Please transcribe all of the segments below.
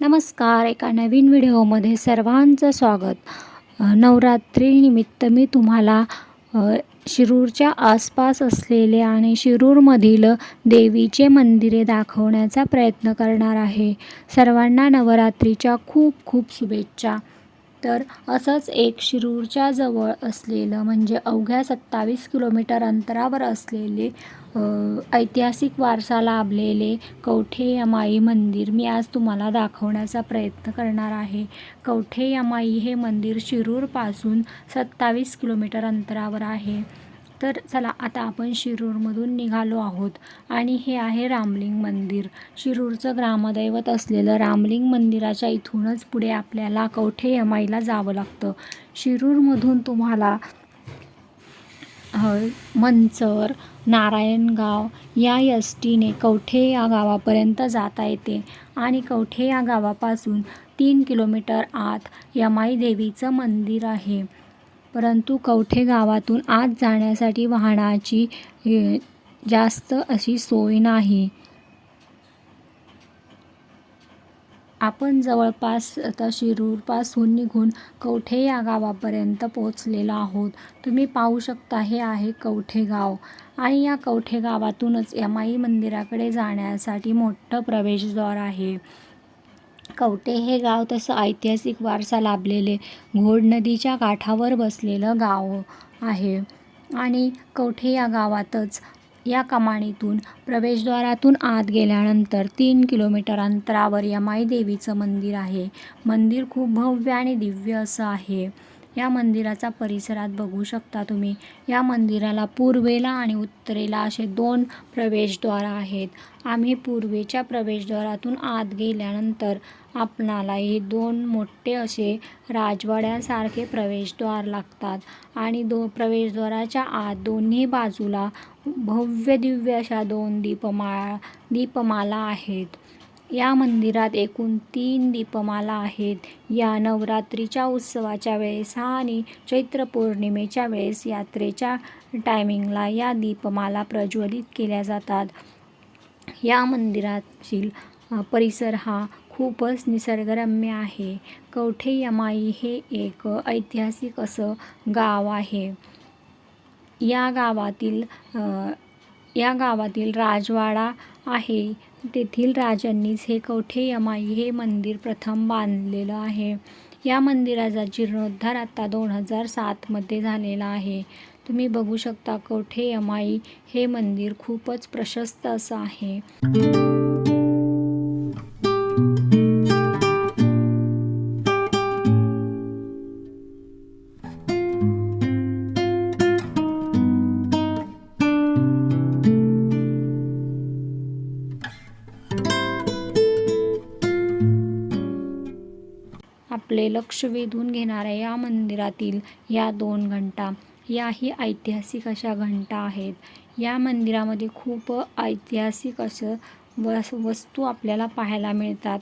नमस्कार एका नवीन व्हिडिओमध्ये सर्वांचं स्वागत. नवरात्रीनिमित्त मी तुम्हाला शिरूरच्या आसपास असलेले आणि शिरूरमधील देवीचे मंदिरे दाखवण्याचा प्रयत्न करणार आहे. सर्वांना नवरात्रीच्या खूप खूप शुभेच्छा. तर असंच एक शिरूरच्या जवळ असलेलं म्हणजे अवघ्या सत्तावीस किलोमीटर अंतरावर असलेले ऐतिहासिक वारसा लाभलेले कवठे यमाई मंदिर मी आज तुम्हाला दाखवण्याचा प्रयत्न करणार आहे. कवठे यमाई हे मंदिर शिरूरपासून सत्तावीस किलोमीटर अंतरावर आहे. तर चला आता आपण शिरूरमधून निघालो आहोत. आणि हे आहे रामलिंग मंदिर. शिरूरचं ग्रामदैवत असलेलं रामलिंग मंदिराच्या इथूनच पुढे आपल्याला कवठे यमाईला जावं लागतं. शिरूरमधून तुम्हाला मंचर नारायणगाव या एस टीने कवठे या गावापर्यंत जाता येते. आणि कवठे या गावापासून तीन किलोमीटर आत यमाई देवीचं मंदिर आहे. परंतु कवठे गावातून आत जाण्यासाठी वाहनाची जास्त अशी सोय नाही. आपण जवळपास आता शिरूरपासून निघून कवठे या गावापर्यंत पोहोचलेलो आहोत. तुम्ही पाहू शकता हे आहे कवठे गाव. आणि या कवठे गावातूनच यमाई मंदिराकडे जाण्यासाठी मोठं प्रवेशद्वार आहे. कवठे हे गाव तसं ऐतिहासिक वारसा लाभलेले. घोड नदीच्या काठावर बसलेलं गाव आहे. आणि कवठे या गावातच या कमाणीतून प्रवेशद्वारातून आत गेल्यानंतर तीन किलोमीटर अंतरावर यमाई देवीचं मंदिर आहे. मंदिर खूप भव्य आणि दिव्य असं आहे. या मंदिराचा परिसरात बघू शकता तुम्ही. या मंदिराला पूर्वेला आणि उत्तरेला असे दोन प्रवेशद्वार आहेत. आम्ही पूर्वेच्या प्रवेशद्वारातून आत गेल्यानंतर आपणाला हे दोन मोठे असे राजवाड्यासारखे प्रवेशद्वार लागतात आणि दो प्रवेशद्वाराच्या आत दोन्ही बाजूला भव्य दिव्य अशा दोन दीपमाळा दीपमाला आहेत. या मंदिरात एकूण तीन दीपमाला आहेत. या नवरात्रीच्या उत्सवाच्या वेळेस आणि चैत्र पौर्णिमेच्या वेळेस यात्रेच्या टायमिंगला या दीपमाला प्रज्वलित केल्या जातात. या मंदिरातील परिसर हा खूपच निसर्गरम्य आहे. कवठे यमाई हे एक ऐतिहासिक असं गाव आहे. या गावातील या गावातील राजवाडा आहे. तेथील राजांनीच हे कवठे यमाई हे मंदिर प्रथम बांधलेलं आहे. या मंदिराचा जीर्णोद्धार आता दोन हजार सातमध्ये झालेला आहे. तुम्ही बघू शकता कवठे यमाई हे मंदिर खूपच प्रशस्त असं आहे. आपले लक्ष वेधून घेणाऱ्या या मंदिरातील या दोन घंटा. याही ऐतिहासिक अशा घंटा आहेत. या मंदिरामध्ये खूप ऐतिहासिक असं वस वस्तू आपल्याला पाहायला मिळतात.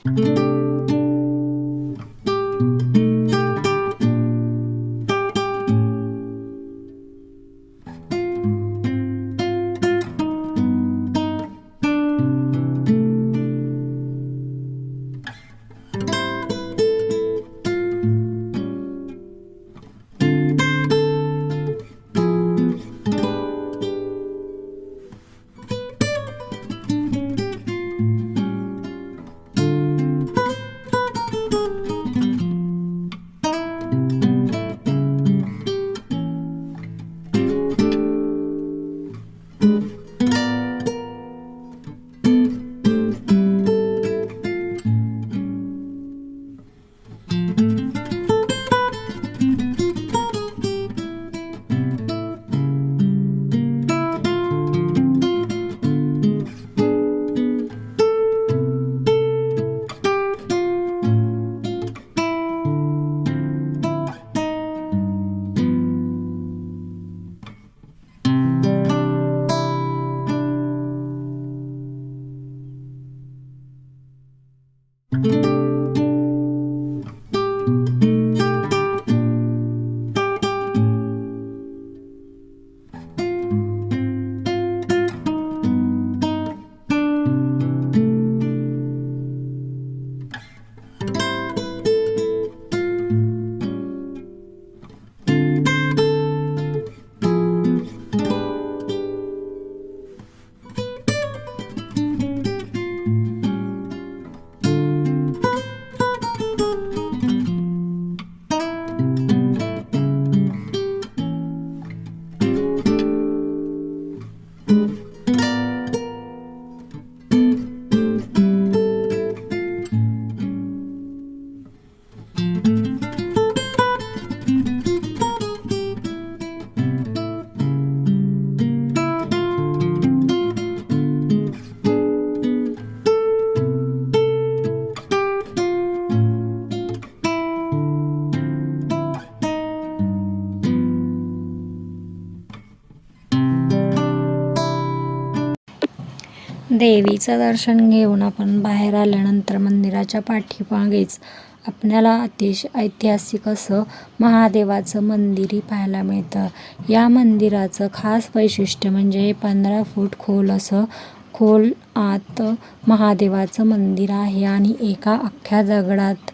देवीचं दर्शन घेऊन आपण बाहेर आल्यानंतर मंदिराच्या पाठीमागेच आपल्याला अतिशय ऐतिहासिक असं महादेवाचं मंदिरही पाहायला मिळतं. या मंदिराचं खास वैशिष्ट्य म्हणजे हे पंधरा फूट खोल असं खोल आत महादेवाचं मंदिर आहे आणि एका अख्ख्या दगडात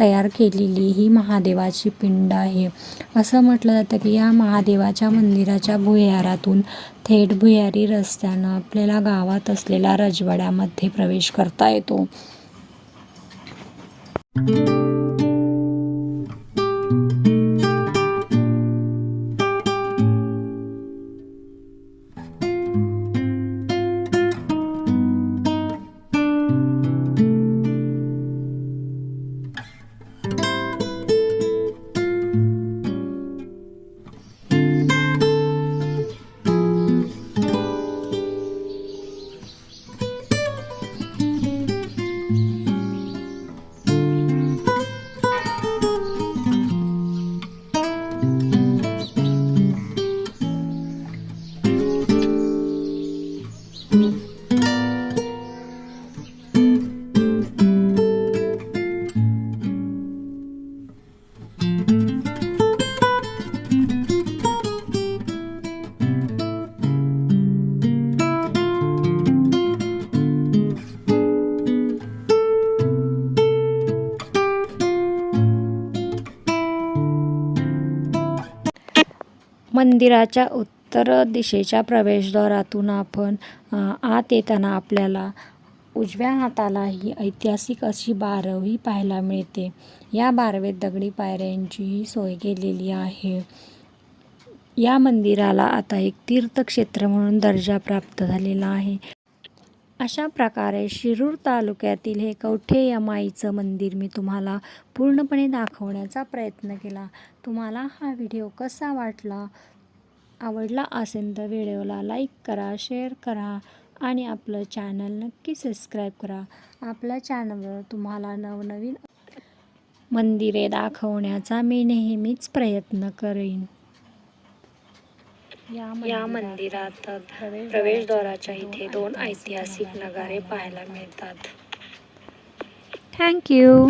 तयार केलेली ही महादेवाची पिंड आहे. असं म्हटलं जातं की या महादेवाच्या मंदिराच्या भुयारातून थेट भुयारी रस्त्यानं आपल्याला गावात असलेल्या रजवाड्यामध्ये प्रवेश करता येतो. मंदिराच्या उत्तर दिशेच्या प्रवेशद्वारातून आपण आत येताना आपल्याला उजव्या हाताला ही ऐतिहासिक अशी बारवही पाहायला मिळते. या बारवेत दगडी पायऱ्यांचीही सोय केलेली आहे. या मंदिराला आता एक तीर्थक्षेत्र म्हणून दर्जा प्राप्त झालेला आहे. अशा प्रकारे शिरूर तालुक्यातील हे कवठे या माईचं मंदिर मी तुम्हाला पूर्णपणे दाखवण्याचा प्रयत्न केला. तुम्हाला हा व्हिडिओ कसा वाटला आवडला असेल तर व्हिडिओला लाईक करा शेअर करा आणि आपलं चॅनल नक्की सबस्क्राईब करा. आपल्या चॅनलवर तुम्हाला नवनवीन मंदिरे दाखवण्याचा मी नेहमीच प्रयत्न करेन. या मंदिरात प्रवेशद्वाराच्या इथे दोन ऐतिहासिक नगारे पाहायला मिळतात. थँक्यू